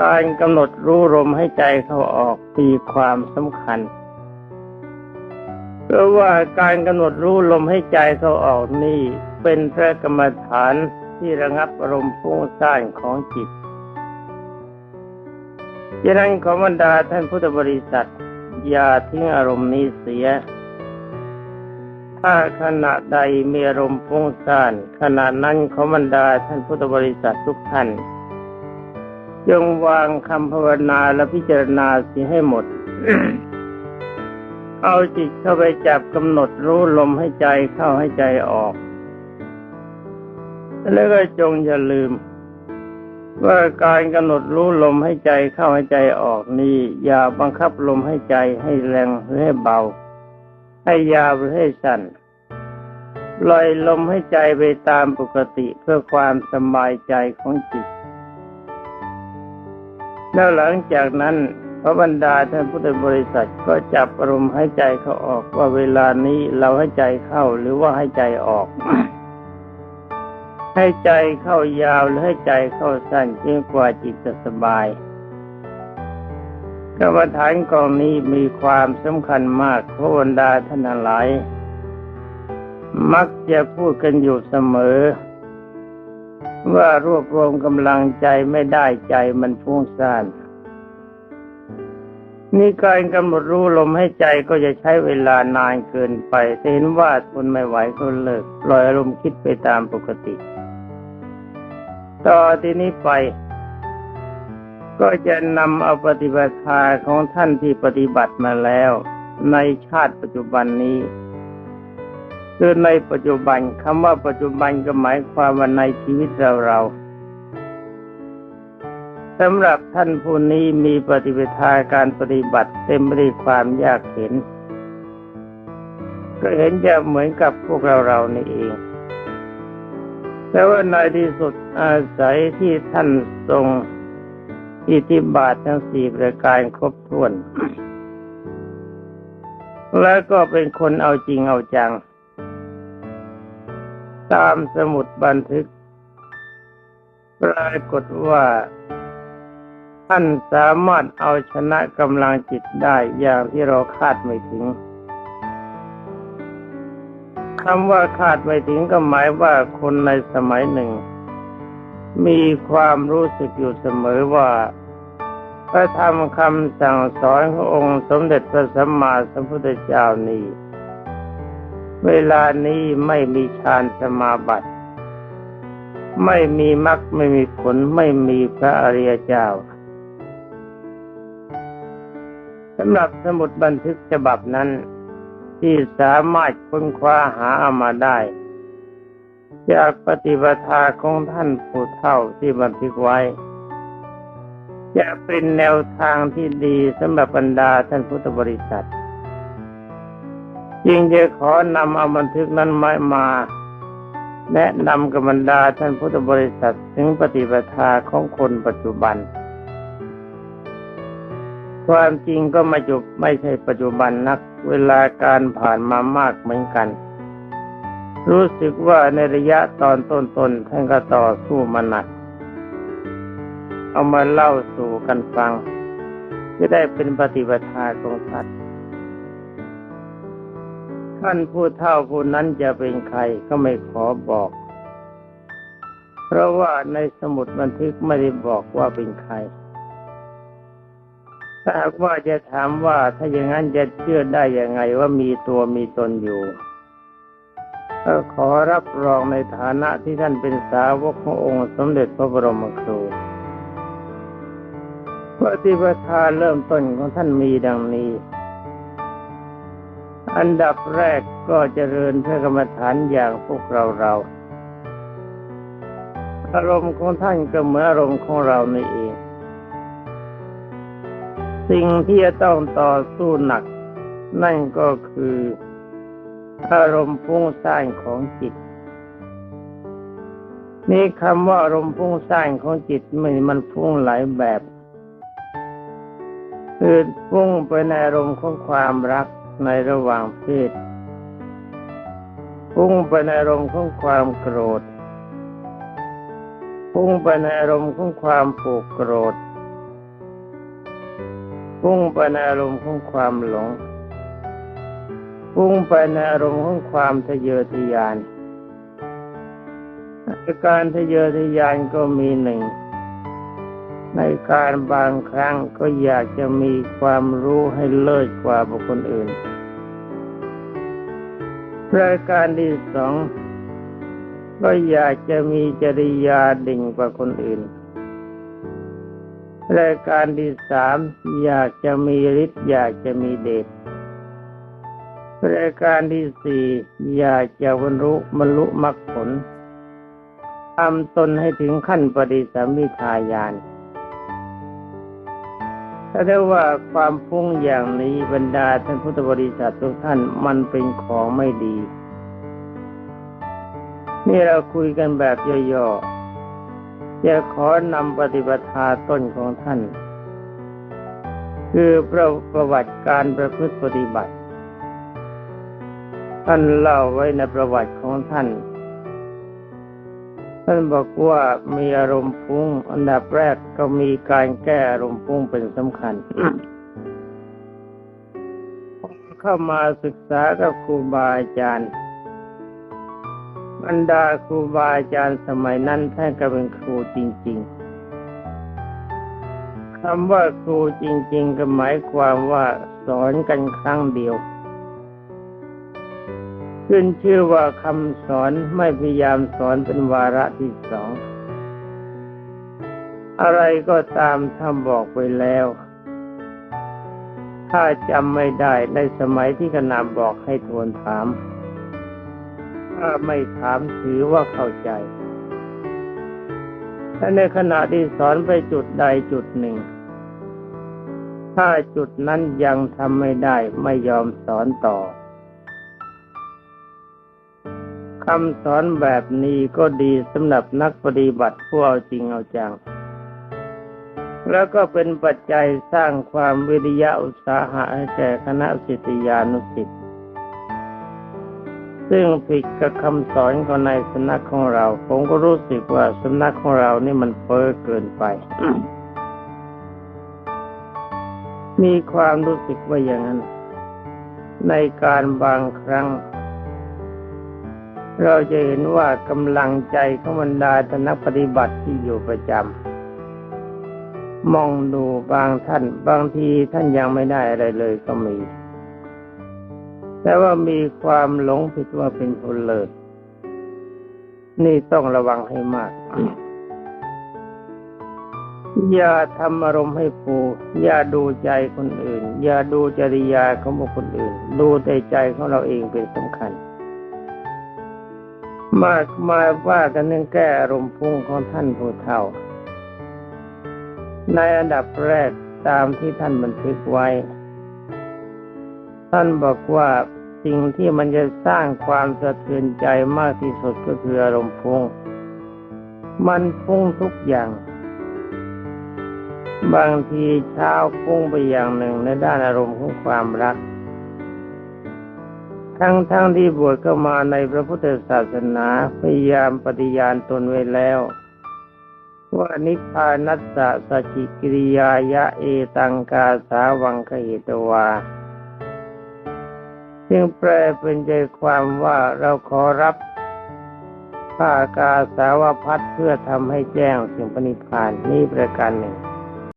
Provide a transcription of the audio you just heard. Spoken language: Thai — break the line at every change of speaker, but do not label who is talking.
การกำหนดรู้ลมให้ใจเข้าออกมีความสำคัญเพราะว่าการกำหนดรู้ลมให้ใจเข้าออกนี่เป็นพระกรรมฐานที่ระงับอารมณ์ฟุ้งซ่านของจิตดังนั้นขอบรรดาท่านพุทธบริษัท อย่าทิ้งอารมณ์นี้เสีย ถ้าขณะใดมีอารมณ์ฟุ้งซ่านขณะนั้นขอบรรดาท่านพุทธบริษัททุกท่าน จงวางคำภาวนาและพิจารณาสียให้หมด เอาจิตเข้าไปจับกำหนดรู้ลมให้ใจเข้าให้ใจออก แล้วก็จงอย่าลืม ว่าการกำหนดรู้ลมให้ใจเข้าให้ใจออกนี้อย่าบังคับลมให้ใจให้แรงหรือให้เบา ให้ยาวหรือให้สั้นปล่อยลมให้ใจไปตามปกติเพื่อความสบายใจของจิต แล้วหลังจากนั้นพระบรรดาท่านพุทธบริษัทก็จับอารมณ์ให้ใจเขาออกว่าเวลานี้เราให้ใจเข้าหรือว่าให้ใจออก ให้ใจเข้ายาวหรือให้ใจเข้าสั้นจนกว่าจิตจะสบายกรรมฐานกองนี้มีความสำคัญมากพระบรรดาท่านหลาย มักจะพูดกันอยู่เสมอ ว่ารวบรวมกำลังใจไม่ได้ใจมันฟุ้งซ่านนี่การกำหนดรู้ลมให้ใจก็จะใช้เวลานานเกินไปเห็นว่าทนไม่ไหวก็เลิกปล่อยอารมณ์คิดไปตามปกติ ต่อที่นี้ไป ก็จะนำเอาปฏิบัติาของท่านที่ปฏิบัติมาแล้ว ในชาติปัจจุบันนี้ คือในปัจจุบันคำว่าปัจจุบันก็หมายความว่าในชีวิตเราเราสำหรับท่านผู้นี้มีปฏิปทาการปฏิบัติเต็มไปด้วยความยากเห็น ก็เห็นจะเหมือนกับพวกเราเรานี่เองแต่ว่าในที่สุดอาศัยที่ท่านทรงอิทธิบาททั้งสี่ประการครบถ้วน แล้วก็เป็นคนเอาจริงเอาจัง ตามสมุดบันทึก ปรากฏว่า ท่านสามารถเอาชนะกำลังจิตได้อย่างที่เราคาดไม่ถึงคำว่าคาดไม่ถึงก็หมายว่าคนในสมัยหนึ่ง มีความรู้สึกอยู่เสมอว่าพระธรรมคำสั่งสอนขององค์สมเด็จพระสัมมาสัมพุทธเจ้านี้ เวลานี้ไม่มีฌานสมาบัติ ไม่มีมรรคไม่มีผลไม่มีพระอริยเจ้าสำหรับสมุดบันทึกฉบับนั้น ที่สามารถค้นคว้าหาเอามาได้ จากปฏิบัติของท่านผู้เฒ่าที่บันทึกไว้ จะเป็นแนวทางที่ดีสำหรับบรรดาท่านพุทธบริษัท จึงจะขอนำเอาบันทึกนั้นมามา แนะนำกับบรรดาท่านพุทธบริษัทถึงปฏิปทาของคนปัจจุบัน ความจริงก็มาจุบไม่ใช่ปัจจุบันนัก เวลาการผ่านมามากเหมือนกัน รู้สึกว่าในระยะตอนต้นๆท่านก็ต่อสู้มาหนัก เอามาเล่าสู่กันฟังจะได้เป็นปฏิบัติของท่าน ท่านผู้เท่าผู้นั้นจะเป็นใครก็ไม่ขอบอก เพราะว่าในสมุดบันทึกไม่ได้บอกว่าเป็นใคร ถ้าหากว่าจะถามว่าถ้าอย่างนั้นจะเชื่อได้ยังไงว่ามีตัวมีตนอยู่ก็ขอรับรองในฐานะที่ท่านเป็นสาวกขององค์สมเด็จพระบรมครูปฏิปทาเริ่มต้นของท่านมีดังนี้ อันดับแรกก็เจริญเพื่อกรรมฐานอย่างพวกเราเรา อารมณ์ของท่านก็เหมือนอารมณ์ของเราในเอง สิ่งที่จะต้องต่อสู้หนัก นั่นก็คืออารมณ์ฟุ้งซ่านของจิต นี่คำว่าอารมณ์ฟุ้งซ่านของจิตมันมันฟุ้งหลายแบบ คือฟุ้งไปในอารมณ์ของความรัก ในระหว่างเพศฟุ้งไปในอารมณ์ของความโกรธฟุ้งไปในอารมณ์ของความผูกโกรธ พุ่งไปในอารมณ์ของความหลง พุ่งไปในอารมณ์ของความทะเยอทะยานอาการทะเยอทะยานก็มีหนึ่ง ในการบางครั้งก็อยากจะมีความรู้ให้เลิศกว่าบุคคลอื่น รายการที่สองก็อยากจะมีจริยาดิ่งกว่าคนอื่น รายการที่สามอยากจะมีฤทธิ์อยากจะมีเดช รายการที่สี่อยากจะบรรลุบรรลุมรรคผลทำตนให้ถึงขั้นปฏิสัมมิทายาน ถ้าได้ว่าความพุ่งอย่างนี้บรรดาท่านพุทธบริษัททุกท่านมันเป็นของไม่ดี นี่เราคุยกันแบบย่อๆจะขอนำปฏิปทาต้นของท่าน คือประประวัติการประพฤติปฏิบัติ ท่านเล่าไว้ในประวัติของท่าน ท่านบอกว่ามีอารมณ์พุ่งอันดับแรกก็มีการแก้อารมณ์พุ่งเป็นสำคัญเข้ามาศึกษากับครูบาอาจารย์บรรดาครูบาอาจารย์สมัยนั้นท่านก็เป็นครูจริง ๆคำว่าครูจริง ๆ ก็หมายความว่าสอนกันครั้งเดียว ขึ้นชื่อว่าคำสอนไม่พยายามสอนเป็นวาระที่สอง อะไรก็ตามท่านบอกไปแล้ว ถ้าจำไม่ได้ในสมัยที่ขนามบอกให้ทวนถาม ถ้าไม่ถามถือว่าเข้าใจถ้าในขณะที่สอนไปจุดใดจุดหนึ่ง ถ้าจุดนั้นยังทำไม่ได้ไม่ยอมสอนต่อ คำสอนแบบนี้ก็ดีสำหรับนักปฏิบัติผู้เอาจริงเอาจัง แล้วก็เป็นปัจจัยสร้างความวิริยะอุตสาหะให้แก่คณะสิทธิยานุสิทธิ์ซึ่งผิดกับคำสอนของในสำนักของเรา ผมก็รู้สึกว่าสำนักของเรานี่มันเพ้อเกินไป มีความรู้สึกว่าอย่างนั้น ในการบางครั้ง เราจะเห็นว่ากำลังใจของบรรดาทนักปฏิบัติที่อยู่ประจำมองดูบางท่านบางทีท่านยังไม่ได้อะไรเลยก็มี แต่ว่ามีความหลงผิดว่าเป็นคนเลิศนี่ต้องระวังให้มาก อย่าทำอารมณ์ให้ปูอย่าดูใจคนอื่น อย่าดูจริยาของบุคคลอื่น ดูแต่ใจของเราเองเป็นสำคัญ มากมาว่ากันเรื่องแก้อารมณ์พุ่งของท่านผู้เฒ่า ในอันดับแรกตามที่ท่านบันทึกไว้ ท่านบอกว่าสิ่งที่มันจะสร้างความสะเทือนใจมากที่สุดก็คืออารมณ์พุ่ง มันพุ่งทุกอย่าง บางทีเช้าพุ่งไปอย่างหนึ่งในด้านอารมณ์ของความรัก ทั้งๆทที่บวชเข้ามาในพระพุทธศาสนาพยายามปฏิญาณตนไว้แล้วว่านิพพานัสสะสจิกิริยายะเอตังกาสาวังคเหตวาจึงแปลเป็นใจความว่าเราขอรับผ้ากาสาวพัดเพื่อทำให้แจ้งสิ่งปณิพานนี้ประการหนึ่ง